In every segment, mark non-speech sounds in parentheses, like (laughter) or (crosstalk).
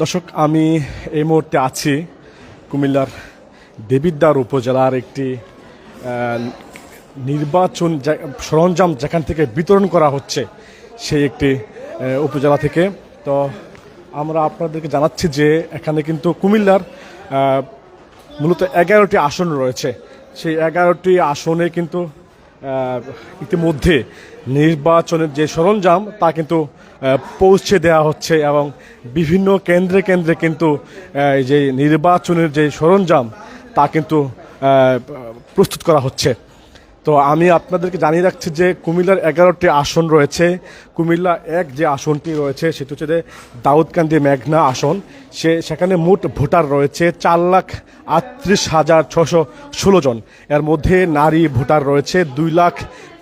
দর্শক, আমি এই মুহূর্তে আছি কুমিল্লার দেবিদ্বার উপজেলার একটি নির্বাচন সরঞ্জাম যেখান থেকে বিতরণ করা হচ্ছে সেই একটি উপজেলা থেকে। তো আমরা আপনাদেরকে জানাচ্ছি যে এখানে কিন্তু কুমিল্লার মূলত এগারোটি আসন রয়েছে। সেই এগারোটি আসনে কিন্তু ইতিমধ্যে নির্বাচনের যে সরঞ্জাম, তা কিন্তু পৌঁছে দেওয়া হচ্ছে এবং বিভিন্ন কেন্দ্রে কেন্দ্রে কিন্তু যে নির্বাচনের যে সরঞ্জাম, তা কিন্তু প্রস্তুত করা হচ্ছে। তো আমি আপনাদেরকে জানিয়ে রাখছি যে কুমিল্লার এগারোটি আসন রয়েছে। কুমিল্লা এক যে আসনটি রয়েছে, সেটি হচ্ছে যে দাউদকান্দি মেঘনা আসন। সে, সেখানে মোট ভোটার রয়েছে চার লাখ আটত্রিশ হাজার ছশো ষোলো জন। এর মধ্যে নারী ভোটার রয়েছে দুই লাখ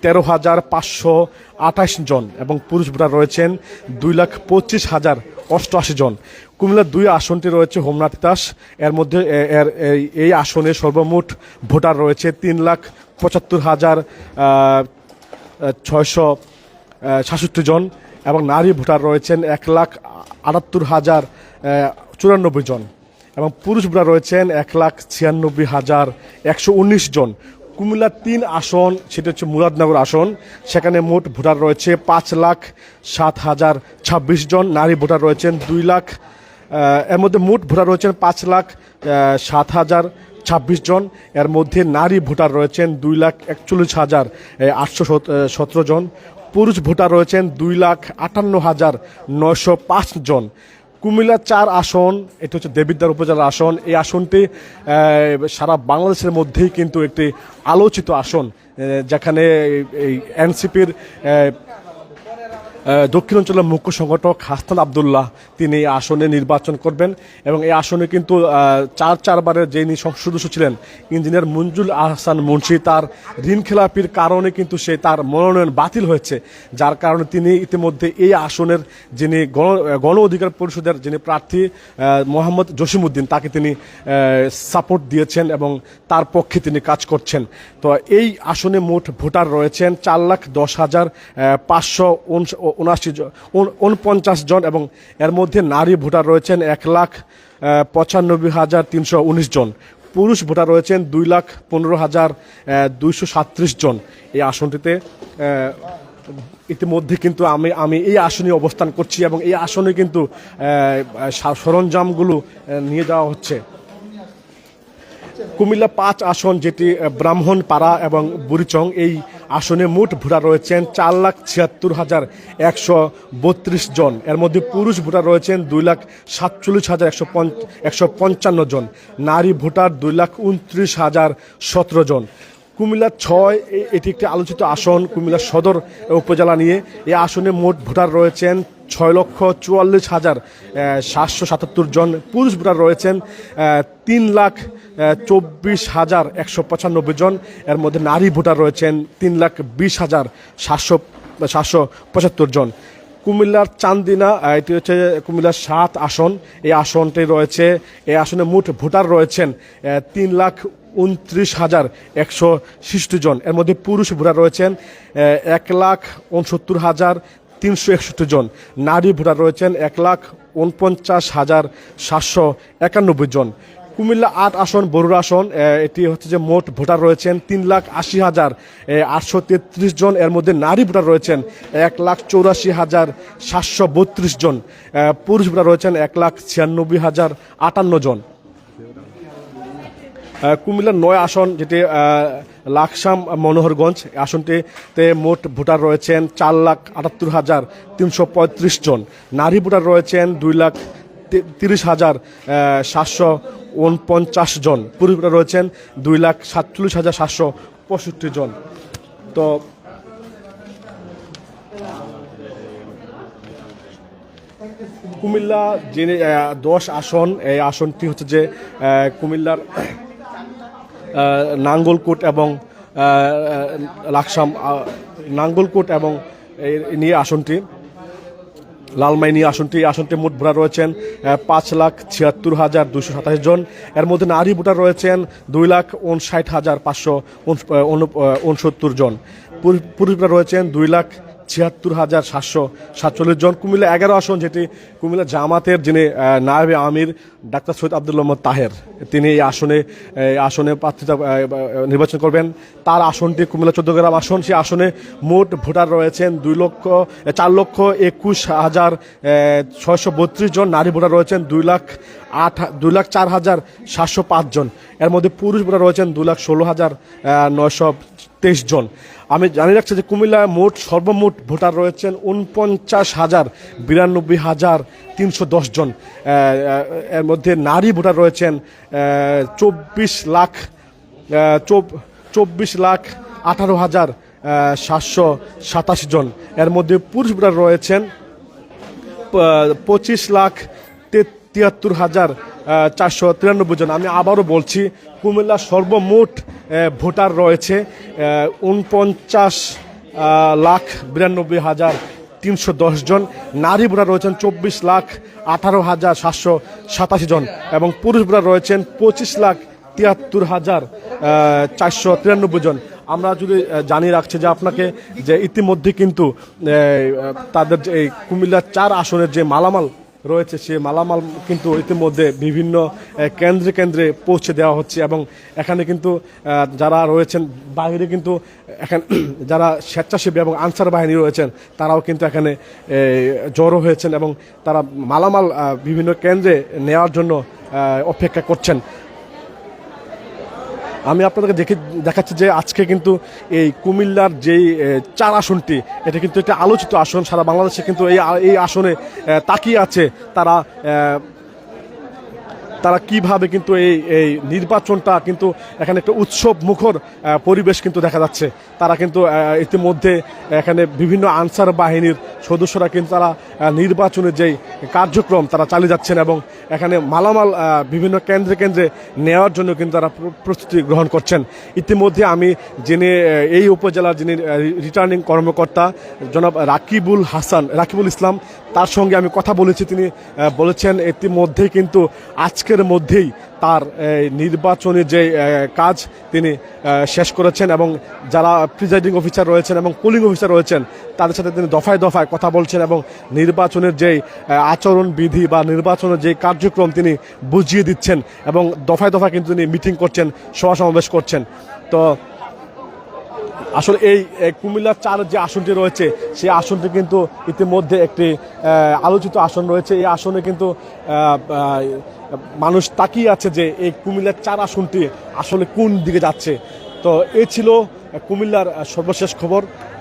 তেরো হাজার পাঁচশো আঠাশ জন এবং পুরুষ ভোটার রয়েছেন দুই লাখ পঁচিশ হাজার অষ্টআশি জন। কুমিল্লার দুই আসনটি রয়েছে হোমনাথ দাস। এর মধ্যে এর এই- আসনে সর্বমোট ভোটার রয়েছে তিন লাখ পঁচাত্তর হাজার ছয়শো সাতষট্টি জন এবং নারী ভোটার রয়েছেন এক লাখ আটাত্তর হাজার চুরানব্বই জন এবং পুরুষ ভোটার রয়েছেন এক লাখ ছিয়ানব্বই হাজার, একশো উনিশ জন। কুমিল্লার তিন আসন, সেটা হচ্ছে মুরাদনগর আসন। সেখানে মোট ভোটার রয়েছে পাঁচ লাখ সাত হাজার ছাব্বিশ জন। নারী ভোটার রয়েছেন দুই লাখ এর মধ্যে মোট ভোটার রয়েছেন পাঁচ লাখ সাত হাজার ছাব্বিশ জন। এর মধ্যে নারী ভোটার রয়েছেন দুই লাখ একচল্লিশ হাজার আটশো সতেরো জন। পুরুষ ভোটার রয়েছেন দুই লাখ আটান্ন হাজার নয়শো পাঁচ জন। কুমিল্লা চার আসন, এটি হচ্ছে দেবিদ্বার উপজেলার আসন। এই আসনটি সারা বাংলাদেশের মধ্যেই কিন্তু একটি আলোচিত আসন যেখানে এই এনসিপির দক্ষিণ অঞ্চলের মুখ্য সংগঠক হাসান আবদুল্লাহ, তিনি এই আসনে নির্বাচন করবেন এবং এই আসনে কিন্তু চার চারবারের সংসদ সদস্য ছিলেন, ইঞ্জিনিয়ার মঞ্জুল আহসান মুন্সি, তার ঋণ খেলাপির কারণে কিন্তু সে তার মনোনয়ন বাতিল হয়েছে, যার কারণে তিনি ইতিমধ্যে এই আসনের যিনি গণ গণ অধিকার পরিষদের যিনি প্রার্থী মোহাম্মদ জসিমউদ্দিন, তাকে তিনি সাপোর্ট দিয়েছেন এবং তার পক্ষে তিনি কাজ করছেন। তো এই আসনে মোট ভোটার রয়েছেন চার লাখ দশ হাজার পাঁচশো উনআশি জন উন- উনপঞ্চাশ জন এবং এর মধ্যে নারী ভোটার রয়েছেন এক লাখ পঁচানব্বই হাজার তিনশো উনিশ জন। পুরুষ ভোটার রয়েছেন দুই লাখ পনেরো হাজার দুইশো সাতত্রিশ জন। এই আসনটিতে ইতিমধ্যে কিন্তু আমি আমি এই আসনে অবস্থান করছি এবং এই আসনে কিন্তু সরঞ্জামগুলো নিয়ে যাওয়া হচ্ছে। কুমিল্লা পাঁচ আসন যেটি আহ, ব্রাহ্মণপাড়া এবং বুড়িচং এই আসনে মোট ভোটার রয়েছেন চার লাখ ছিয়াত্তর হাজার একশো বত্রিশ জন। এর মধ্যে পুরুষ ভোটার রয়েছেন দুই লাখ সাতচল্লিশ হাজার একশো একশো পঞ্চান্ন জন। নারী ভোটার দুই লাখ উনত্রিশ হাজার সতেরো জন। কুমিল্লা ছয় এটি একটি আলোচিত আসন। কুমিল্লা সদর উপজেলা নিয়ে এই আসনে মোট ভোটার রয়েছেন ছয় লক্ষ চুয়াল্লিশ হাজার সাতশো সাতাত্তর জন পুরুষ ভোটার রয়েছেন তিন লাখ চব্বিশ হাজার একশো পঁচানব্বই জন। এর মধ্যে নারী ভোটার রয়েছেন তিন লাখ বিশ হাজার সাতশো সাতশো পঁচাত্তর জন। কুমিল্লার চান্দিনা এটি হচ্ছে কুমিল্লার সাত আসন। এই আসনটি রয়েছে, এই আসনে মোট ভোটার রয়েছেন তিন লাখ উনত্রিশ হাজার একশো জন। এর মধ্যে পুরুষ ভোটার রয়েছেন এক লাখ উনসত্তর হাজার তিনশো একষট্টি জন। নারী ভোটার রয়েছেন এক লাখ উনপঞ্চাশ হাজার সাতশো একানব্বই জন। কুমিল্লা আট আসন বরুর আসন এটি হচ্ছে যে মোট ভোটার রয়েছেন তিন লাখ আশি হাজার আটশো তেত্রিশ জন। এর মধ্যে নারী ভোটার রয়েছেন এক লাখ চৌরাশি হাজার সাতশো বত্রিশ জন। পুরুষ ভোটার রয়েছেন এক লাখ ছিয়ানব্বই হাজার আটান্ন জন। কুমিল্লার নয় আসন, যেটি লাকসাম মনোহরগঞ্জ আসনটিতে মোট ভোটার রয়েছেন চার লাখ আটাত্তর হাজার তিনশো পঁয়ত্রিশ জন। নারী ভোটার রয়েছেন দুই লাখ তিরিশ হাজার সাতশো উনপঞ্চাশ জন। পুরুষ ভোটার রয়েছেন দুই লাখ সাতচল্লিশ হাজার সাতশো পঁয়ষট্টি জন। তো কুমিল্লা যিনি দশ আসন, এই আসনটি হচ্ছে যে কুমিল্লার নাঙ্গলকোট এবং লাকসাম নাঙ্গলকোট এবং নিয়ে আসনটি, লালমাই নিয়ে আসনটি আসনটি মোট ভোটার রয়েছেন পাঁচ লাখ ছিয়াত্তর হাজার দুশো সাতাশ জন। এর মধ্যে নারী ভোটার রয়েছেন দুই লাখ উনষাট হাজার পাঁচশো উনসত্তর জন। পুরুষ- পুরুষরা রয়েছেন দুই লাখ ছিয়াত্তর হাজার সাতশো সাতচল্লিশ জন কুমিল্লা এগারো আসন, যেটি কুমিল্লা জামাতের যিনি নায়েবে আমির, ডাক্তার সৈয়দ আব্দুল্লাহ মোহাম্মদ তাহের, তিনি এই আসনে আসনে প্রার্থিতা নির্বাচন করবেন। তার আসনটি কুমিল্লা চোদ্দ গ্রাম আসন। সেই আসনে মোট ভোটার রয়েছেন দুই লক্ষ চার লক্ষ একুশ হাজার ছয়শো বত্রিশ জন। নারী ভোটার রয়েছেন দুই লাখ আট, দুই লাখ চার হাজার সাতশো পাঁচ জন। এর মধ্যে পুরুষ ভোটার রয়েছেন দুই লাখ ষোলো হাজার নয়শো তেইশ জন। আমি জানি রাখছি যে কুমিল্লায় মোট সর্বমোট ভোটার রয়েছেন উনপঞ্চাশ হাজার বিরানব্বই হাজার তিনশো জন। এর মধ্যে নারী ভোটার রয়েছেন চব্বিশ লাখ চব্বিশ লাখ আঠারো হাজার সাতশো সাতাশি জন। এর মধ্যে পুরুষ ভোটার রয়েছেন পঁচিশ লাখ তিয়াত্তর হাজার চারশো তিরানব্বই জন। আমি আবারও বলছি কুমিল্লার সর্বমোট ভোটার রয়েছে উনপঞ্চাশ লাখ বিরানব্বই হাজার তিনশো জন। নারী ভোটার রয়েছেন চব্বিশ লাখ আঠারো হাজার সাতশো সাতাশি জন এবং পুরুষ ভোটার রয়েছেন পঁচিশ লাখ তিয়াত্তর হাজার চারশো তিরানব্বই জন। আমরা যদি জানিয়ে রাখছি যে আপনাকে যে ইতিমধ্যে কিন্তু তাদের যে এই কুমিল্লার চার আসনের যে মালামাল রয়েছে সে মালামাল কিন্তু ইতিমধ্যে বিভিন্ন কেন্দ্রে কেন্দ্রে পৌঁছে দেওয়া হচ্ছে এবং এখানে কিন্তু যারা রয়েছেন বাইরে কিন্তু এখানে, (clears throat) যারা স্বেচ্ছাসেবী এবং আনসার বাহিনী রয়েছেন, তারাও কিন্তু এখানে জড়ো হয়েছেন এবং তারা মালামাল বিভিন্ন কেন্দ্রে নেওয়ার জন্য অপেক্ষা করছেন। আমি আপনাদেরকে দেখে দেখাচ্ছি যে আজকে কিন্তু এই কুমিল্লার যেই চার আসনটি, এটা কিন্তু একটা আলোচিত আসন। সারা বাংলাদেশে কিন্তু এই এই আসনে তাকিয়ে আছে তারা তারা কীভাবে কিন্তু এই এই নির্বাচনটা কিন্তু এখানে একটা উৎসব মুখর পরিবেশ কিন্তু দেখা যাচ্ছে। তারা কিন্তু ইতিমধ্যে এখানে বিভিন্ন আনসার বাহিনীর সদস্যরা কিন্তু তারা নির্বাচনের যেই কার্যক্রম তারা চালিয়ে যাচ্ছেন এবং এখানে মালামাল বিভিন্ন কেন্দ্রে কেন্দ্রে নেওয়ার জন্য কিন্তু তারা প্রস্তুতি গ্রহণ করছেন। ইতিমধ্যে আমি যিনি এই উপজেলার যিনি রিটার্নিং কর্মকর্তা, জনাব রাকিবুল হাসান, রাকিবুল ইসলাম, তার সঙ্গে আমি কথা বলেছি। তিনি বলেছেন, ইতিমধ্যেই কিন্তু আজকের মধ্যেই তার নির্বাচনের নির্বাচনী যে কাজ তিনি শেষ করেছেন এবং যারা প্রিজাইডিং অফিসার রয়েছেন এবং পোলিং অফিসার রয়েছেন, তাদের সাথে তিনি দফায় দফায় কথা বলছেন এবং নির্বাচনের যেই আচরণবিধি আচরণ বিধি বা নির্বাচনের যে কার্যক্রম তিনি বুঝিয়ে দিচ্ছেন এবং দফায় দফায় কিন্তু তিনি মিটিং করছেন, সভা সমাবেশ করছেন। তো আসলে এই কুমিল্লার চার যে আসনটি রয়েছে, সেই আসনটি কিন্তু ইতিমধ্যে একটি আলোচিত আসন রয়েছে। এই আসনে কিন্তু মানুষ তাকিয়ে আছে যে এই কুমিল্লার চার আসনটি আসলে কোন দিকে যাচ্ছে। তো এ ছিল কুমিল্লার সর্বশেষ খবর।